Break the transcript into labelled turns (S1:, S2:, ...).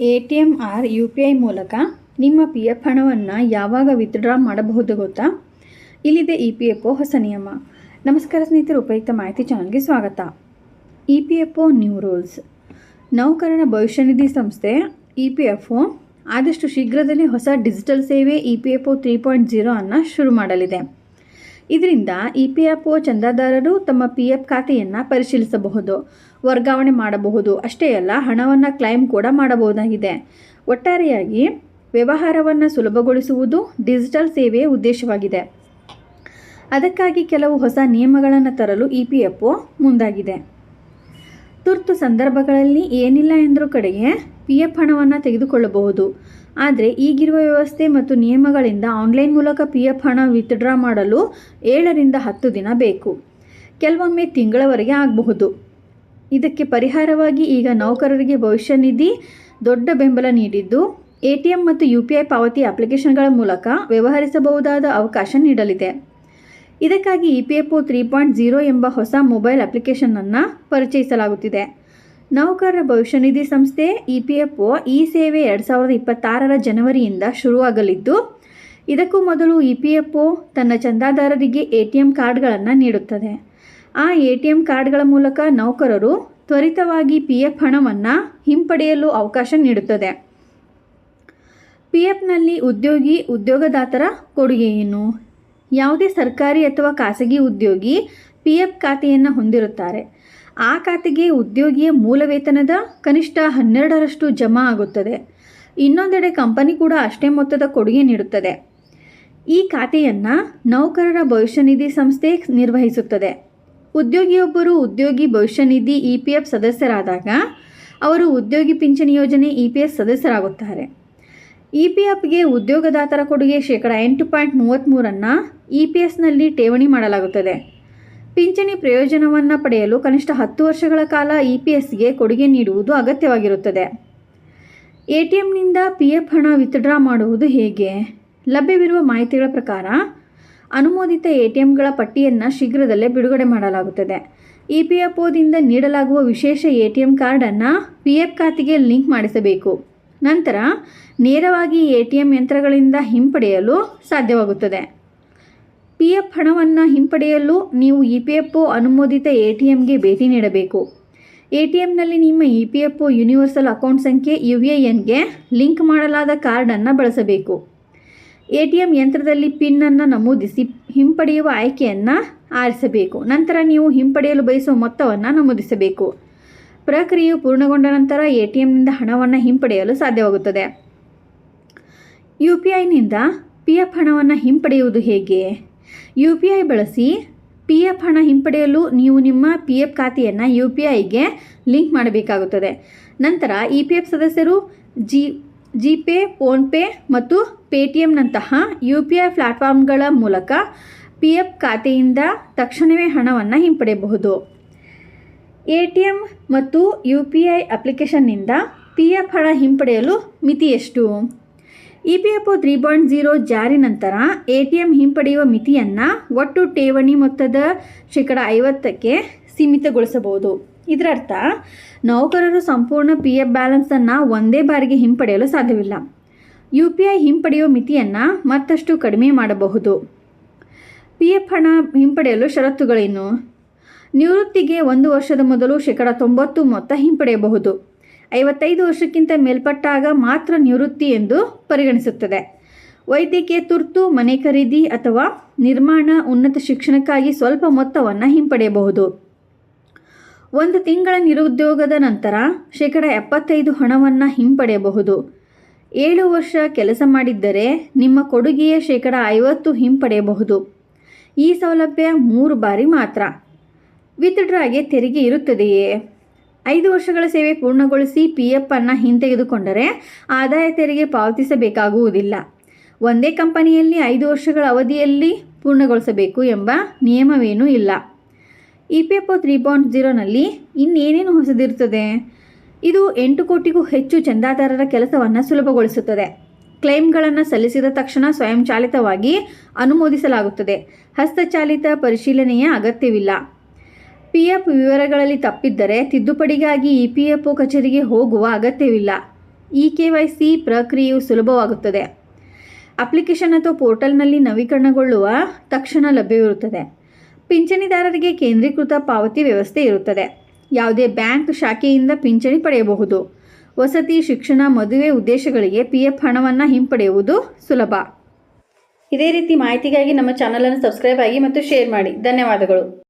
S1: A T M U P I I ಮೂಲಕ ನಿಮ್ಮ P F ಹಣವನ್ನು ಯಾವಾಗ ವಿತ್ಡ್ರಾ ಮಾಡಬಹುದು ಗೊತ್ತಾ? ಇಲ್ಲಿದೆ ಇ ಪಿ ಎಫ್ ಒ ಹೊಸ ನಿಯಮ. ನಮಸ್ಕಾರ ಸ್ನೇಹಿತರು, ಉಪಯುಕ್ತ ಮಾಹಿತಿ ಚಾನಲ್ಗೆ ಸ್ವಾಗತ. E P F O new rules. ನೌಕರನ ಭವಿಷ್ಯ ನಿಧಿ ಸಂಸ್ಥೆ ಇ ಪಿ ಎಫ್ ಒ ಆದಷ್ಟು ಶೀಘ್ರದಲ್ಲೇ ಹೊಸ ಡಿಜಿಟಲ್ ಸೇವೆ E P F O three point zero ಅನ್ನು ಶುರು ಮಾಡಲಿದೆ. ಇದರಿಂದ ಇ ಪಿ ಎಫ್ ಒ ಚಂದಾದಾರರು ತಮ್ಮ ಪಿ ಎಫ್ ಖಾತೆಯನ್ನು ಪರಿಶೀಲಿಸಬಹುದು, ವರ್ಗಾವಣೆ ಮಾಡಬಹುದು. ಅಷ್ಟೇ ಅಲ್ಲ, ಹಣವನ್ನು ಕ್ಲೈಮ್ ಕೂಡ ಮಾಡಬಹುದಾಗಿದೆ. ಒಟ್ಟಾರೆಯಾಗಿ ವ್ಯವಹಾರವನ್ನು ಸುಲಭಗೊಳಿಸುವುದು ಡಿಜಿಟಲ್ ಸೇವೆಯ ಉದ್ದೇಶವಾಗಿದೆ. ಅದಕ್ಕಾಗಿ ಕೆಲವು ಹೊಸ ನಿಯಮಗಳನ್ನು ತರಲು ಇ ಪಿ ಎಫ್ ಒ ಮುಂದಾಗಿದೆ. ತುರ್ತು ಸಂದರ್ಭಗಳಲ್ಲಿ ಏನಿಲ್ಲ ಎಂದರೂ ಕಡೆಗೆ ಪಿ ಎಫ್ ಹಣವನ್ನು ತೆಗೆದುಕೊಳ್ಳಬಹುದು. ಆದರೆ ಈಗಿರುವ ವ್ಯವಸ್ಥೆ ಮತ್ತು ನಿಯಮಗಳಿಂದ ಆನ್ಲೈನ್ ಮೂಲಕ ಪಿ ಎಫ್ ಹಣ ವಿತ್ಡ್ರಾ ಮಾಡಲು ಏಳರಿಂದ ಹತ್ತು ದಿನ ಬೇಕು. ಕೆಲವೊಮ್ಮೆ ತಿಂಗಳವರೆಗೆ ಆಗಬಹುದು. ಇದಕ್ಕೆ ಪರಿಹಾರವಾಗಿ ಈಗ ನೌಕರರಿಗೆ ಭವಿಷ್ಯ ನಿಧಿ ದೊಡ್ಡ ಬೆಂಬಲ ನೀಡಿದ್ದು, ಎ ಟಿ ಎಂ ಮತ್ತು ಯು ಪಿ ಐ ಪಾವತಿ ಅಪ್ಲಿಕೇಶನ್ಗಳ ಮೂಲಕ ವ್ಯವಹರಿಸಬಹುದಾದ ಅವಕಾಶ ನೀಡಲಿದೆ. ಇದಕ್ಕಾಗಿ E P F O three point zero ಎಂಬ ಹೊಸ ಮೊಬೈಲ್ ಅಪ್ಲಿಕೇಶನನ್ನು ಪರಿಚಯಿಸಲಾಗುತ್ತಿದೆ. ನೌಕರರ ಭವಿಷ್ಯ ನಿಧಿ ಸಂಸ್ಥೆ ಇ ಪಿ ಎಫ್ ಒ ಈ ಸೇವೆ ಎರಡು ಸಾವಿರದ ಇಪ್ಪತ್ತಾರರ ಜನವರಿಯಿಂದ ಶುರುವಾಗಲಿದ್ದು, ಇದಕ್ಕೂ ಮೊದಲು ಇ ಪಿ ಎಫ್ ಒ ತನ್ನ ಚಂದಾದಾರರಿಗೆ ಎ ಟಿ ಎಂ ಕಾರ್ಡ್ಗಳನ್ನು ನೀಡುತ್ತದೆ. ಆ ಎ ಟಿ ಎಂ ಕಾರ್ಡ್ಗಳ ಮೂಲಕ ನೌಕರರು ತ್ವರಿತವಾಗಿ ಪಿ ಎಫ್ ಹಣವನ್ನು ಹಿಂಪಡೆಯಲು ಅವಕಾಶ ನೀಡುತ್ತದೆ. ಪಿ ಎಫ್ನಲ್ಲಿ ಉದ್ಯೋಗಿ, ಉದ್ಯೋಗದಾತರ ಕೊಡುಗೆ ಏನು? ಯಾವುದೇ ಸರ್ಕಾರಿ ಅಥವಾ ಖಾಸಗಿ ಉದ್ಯೋಗಿ ಪಿ ಎಫ್ ಖಾತೆಯನ್ನು ಹೊಂದಿರುತ್ತಾರೆ. ಆ ಖಾತೆಗೆ ಉದ್ಯೋಗಿಯ ಮೂಲ ವೇತನದ ಕನಿಷ್ಠ ಹನ್ನೆರಡರಷ್ಟು ಜಮಾ ಆಗುತ್ತದೆ. ಇನ್ನೊಂದೆಡೆ ಕಂಪನಿ ಕೂಡ ಅಷ್ಟೇ ಮೊತ್ತದ ಕೊಡುಗೆ ನೀಡುತ್ತದೆ. ಈ ಖಾತೆಯನ್ನು ನೌಕರರ ಭವಿಷ್ಯ ನಿಧಿ ಸಂಸ್ಥೆ ನಿರ್ವಹಿಸುತ್ತದೆ. ಉದ್ಯೋಗಿಯೊಬ್ಬರು ಉದ್ಯೋಗಿ ಭವಿಷ್ಯ ನಿಧಿ ಇ ಪಿ ಎಫ್ ಸದಸ್ಯರಾದಾಗ, ಅವರು ಉದ್ಯೋಗಿ ಪಿಂಚಣಿ ಯೋಜನೆ ಇ ಪಿ ಎಫ್ ಸದಸ್ಯರಾಗುತ್ತಾರೆ. ಇ ಪಿ ಎಫ್ಗೆ ಉದ್ಯೋಗದಾತರ ಕೊಡುಗೆ ಶೇಕಡ ಎಂಟು ಪಾಯಿಂಟ್ ಮೂವತ್ತ್ಮೂರನ್ನು ಇ ಪಿ ಎಸ್ನಲ್ಲಿ ಠೇವಣಿ ಮಾಡಲಾಗುತ್ತದೆ. ಪಿಂಚಣಿ ಪ್ರಯೋಜನವನ್ನು ಪಡೆಯಲು ಕನಿಷ್ಠ ಹತ್ತು ವರ್ಷಗಳ ಕಾಲ ಇ ಪಿ ಎಸ್ಗೆ ಕೊಡುಗೆ ನೀಡುವುದು ಅಗತ್ಯವಾಗಿರುತ್ತದೆ. ಎ ಟಿ ಎಂನಿಂದ ಪಿ ಎಫ್ ಹಣ ವಿತ್ಡ್ರಾ ಮಾಡುವುದು ಹೇಗೆ? ಲಭ್ಯವಿರುವ ಮಾಹಿತಿಗಳ ಪ್ರಕಾರ, ಅನುಮೋದಿತ ಎ ಟಿ ಎಂಗಳ ಪಟ್ಟಿಯನ್ನು ಶೀಘ್ರದಲ್ಲೇ ಬಿಡುಗಡೆ ಮಾಡಲಾಗುತ್ತದೆ. ಇ ಪಿ ಎಫ್ ಒದಿಂದ ನೀಡಲಾಗುವ ವಿಶೇಷ ಎ ಟಿ ಎಂ ಕಾರ್ಡನ್ನು ಪಿ ಎಫ್ ಖಾತೆಗೆ ಲಿಂಕ್ ಮಾಡಿಸಬೇಕು. ನಂತರ ನೇರವಾಗಿ ಎ ಟಿ ಎಂ ಯಂತ್ರಗಳಿಂದ ಹಿಂಪಡೆಯಲು ಸಾಧ್ಯವಾಗುತ್ತದೆ. ಪಿ ಎಫ್ ಹಣವನ್ನು ಹಿಂಪಡೆಯಲು ನೀವು ಇ ಪಿ ಎಫ್ ಒ ಅನುಮೋದಿತ ಎ ಟಿ ಎಂಗೆ ಭೇಟಿ ನೀಡಬೇಕು. ಎ ಟಿ ಎಂನಲ್ಲಿ ನಿಮ್ಮ E P F O universal account ಸಂಖ್ಯೆ ಯು ಎ ಎನ್ಗೆ ಲಿಂಕ್ ಮಾಡಲಾದ ಕಾರ್ಡನ್ನು ಬಳಸಬೇಕು. ಎ ಟಿ ಎಂ ಯಂತ್ರದಲ್ಲಿ ಪಿನ್ನನ್ನು ನಮೂದಿಸಿ ಹಿಂಪಡೆಯುವ ಆಯ್ಕೆಯನ್ನು ಆರಿಸಬೇಕು. ನಂತರ ನೀವು ಹಿಂಪಡೆಯಲು ಬಯಸುವ ಮೊತ್ತವನ್ನು ನಮೂದಿಸಬೇಕು. ಪ್ರಕ್ರಿಯೆಯು ಪೂರ್ಣಗೊಂಡ ನಂತರ ಎ ಟಿ ಎಮ್ನಿಂದ ಹಣವನ್ನು ಹಿಂಪಡೆಯಲು ಸಾಧ್ಯವಾಗುತ್ತದೆ. ಯು ಪಿ ಐನಿಂದ ಪಿ ಎಫ್ ಹಣವನ್ನು ಹಿಂಪಡೆಯುವುದು ಹೇಗೆ? ಯು ಪಿ ಐ ಬಳಸಿ ಪಿ ಎಫ್ ಹಣ ಹಿಂಪಡೆಯಲು ನೀವು ನಿಮ್ಮ ಪಿ ಎಫ್ ಖಾತೆಯನ್ನು ಯು ಪಿ ಐಗೆ ಲಿಂಕ್ ಮಾಡಬೇಕಾಗುತ್ತದೆ. ನಂತರ ಇ ಪಿ ಎಫ್ ಸದಸ್ಯರು ಜಿ, ಜಿಪೇ, ಫೋನ್ಪೇ ಮತ್ತು ಪೇಟಿಎಮ್ನಂತಹ ಯು ಪಿ ಐ ಪ್ಲಾಟ್ಫಾರ್ಮ್ಗಳ ಮೂಲಕ ಪಿ ಎಫ್ ಖಾತೆಯಿಂದ ತಕ್ಷಣವೇ ಹಣವನ್ನು ಹಿಂಪಡೆಯಬಹುದು. ಎ ಟಿ ಎಂ ಮತ್ತು ಯು ಪಿ ಐ ಅಪ್ಲಿಕೇಶನ್ನಿಂದ ಪಿ ಎಫ್ ಹಣ ಹಿಂಪಡೆಯಲು ಮಿತಿ ಎಷ್ಟು E P F O three point zero ಜಾರಿ ನಂತರ ಎ ಟಿ ಎಂ ಹಿಂಪಡೆಯುವ ಮಿತಿಯನ್ನು ಒಟ್ಟು ಠೇವಣಿ ಮೊತ್ತದ ಶೇಕಡ ಐವತ್ತಕ್ಕೆ ಸೀಮಿತಗೊಳಿಸಬಹುದು. ಇದರರ್ಥ, ನೌಕರರು ಸಂಪೂರ್ಣ ಪಿ ಎಫ್ ಬ್ಯಾಲೆನ್ಸನ್ನು ಒಂದೇ ಬಾರಿಗೆ ಹಿಂಪಡೆಯಲು ಸಾಧ್ಯವಿಲ್ಲ. ಯು ಪಿ ಐ ಹಿಂಪಡೆಯುವ ಮಿತಿಯನ್ನು ಮತ್ತಷ್ಟು ಕಡಿಮೆ ಮಾಡಬಹುದು. ಪಿ ಎಫ್ ಹಣ ಹಿಂಪಡೆಯಲು ಷರತ್ತುಗಳೇನು? ನಿವೃತ್ತಿಗೆ ಒಂದು ವರ್ಷದ ಮೊದಲು ಶೇಕಡ ತೊಂಬತ್ತು ಮೊತ್ತ ಹಿಂಪಡೆಯಬಹುದು. ಐವತ್ತೈದು ವರ್ಷಕ್ಕಿಂತ ಮೇಲ್ಪಟ್ಟಾಗ ಮಾತ್ರ ನಿವೃತ್ತಿ ಎಂದು ಪರಿಗಣಿಸುತ್ತದೆ. ವೈದ್ಯಕೀಯ ತುರ್ತು, ಮನೆ ಖರೀದಿ ಅಥವಾ ನಿರ್ಮಾಣ ಉನ್ನತ ಶಿಕ್ಷಣಕ್ಕಾಗಿ ಸ್ವಲ್ಪ ಮೊತ್ತವನ್ನು ಹಿಂಪಡೆಯಬಹುದು. ಒಂದು ತಿಂಗಳ ನಿರುದ್ಯೋಗದ ನಂತರ ಶೇಕಡ ಎಪ್ಪತ್ತೈದು ಹಣವನ್ನು ಹಿಂಪಡೆಯಬಹುದು. ಏಳು ವರ್ಷ ಕೆಲಸ ಮಾಡಿದ್ದರೆ ನಿಮ್ಮ ಕೊಡುಗೆಯ ಶೇಕಡ ಐವತ್ತು ಹಿಂಪಡೆಯಬಹುದು. ಈ ಸೌಲಭ್ಯ ಮೂರು ಬಾರಿ ಮಾತ್ರ. ವಿತ್ಡ್ರಾಗೆ ತೆರಿಗೆ ಇರುತ್ತದೆಯೇ? ಐದು ವರ್ಷಗಳ ಸೇವೆ ಪೂರ್ಣಗೊಳಿಸಿ ಪಿ ಎಫ್ ಅನ್ನು ಹಿಂತೆಗೆದುಕೊಂಡರೆ ಆದಾಯ ತೆರಿಗೆ ಪಾವತಿಸಬೇಕಾಗುವುದಿಲ್ಲ. ಒಂದೇ ಕಂಪನಿಯಲ್ಲಿ ಐದು ವರ್ಷಗಳ ಅವಧಿಯಲ್ಲಿ ಪೂರ್ಣಗೊಳಿಸಬೇಕು ಎಂಬ ನಿಯಮವೇನೂ ಇಲ್ಲ. E P F O three point ಜೀರೋನಲ್ಲಿ ಇನ್ನೇನೇನು ಹೊಸದಿರುತ್ತದೆ? ಇದು ಎಂಟು ಕೋಟಿಗೂ ಹೆಚ್ಚು ಚಂದಾದಾರರ ಕೆಲಸವನ್ನು ಸುಲಭಗೊಳಿಸುತ್ತದೆ. ಕ್ಲೈಮ್ಗಳನ್ನು ಸಲ್ಲಿಸಿದ ತಕ್ಷಣ ಸ್ವಯಂಚಾಲಿತವಾಗಿ ಅನುಮೋದಿಸಲಾಗುತ್ತದೆ. ಹಸ್ತಚಾಲಿತ ಪರಿಶೀಲನೆಯ ಅಗತ್ಯವಿಲ್ಲ. ಪಿ ಎಫ್ ವಿವರಗಳಲ್ಲಿ ತಪ್ಪಿದ್ದರೆ ತಿದ್ದುಪಡಿಗಾಗಿ ಇ ಪಿ ಎಫ್ ಒ ಕಚೇರಿಗೆ ಹೋಗುವ ಅಗತ್ಯವಿಲ್ಲ. ಇ ಕೆ ವೈ ಸಿ ಪ್ರಕ್ರಿಯೆಯು ಸುಲಭವಾಗುತ್ತದೆ. ಅಪ್ಲಿಕೇಶನ್ ಅಥವಾ ಪೋರ್ಟಲ್ನಲ್ಲಿ ನವೀಕರಣಗೊಳ್ಳುವ ತಕ್ಷಣ ಲಭ್ಯವಿರುತ್ತದೆ. ಪಿಂಚಣಿದಾರರಿಗೆ ಕೇಂದ್ರೀಕೃತ ಪಾವತಿ ವ್ಯವಸ್ಥೆ ಇರುತ್ತದೆ. ಯಾವುದೇ ಬ್ಯಾಂಕ್ ಶಾಖೆಯಿಂದ ಪಿಂಚಣಿ ಪಡೆಯಬಹುದು. ವಸತಿ, ಶಿಕ್ಷಣ, ಮದುವೆ ಉದ್ದೇಶಗಳಿಗೆ ಪಿ ಎಫ್ ಹಣವನ್ನು ಹಿಂಪಡೆಯುವುದು ಸುಲಭ. ಇದೇ ರೀತಿ ಮಾಹಿತಿಗಾಗಿ ನಮ್ಮ ಚಾನಲನ್ನು ಸಬ್ಸ್ಕ್ರೈಬ್ ಆಗಿ ಮತ್ತು ಶೇರ್ ಮಾಡಿ. ಧನ್ಯವಾದಗಳು.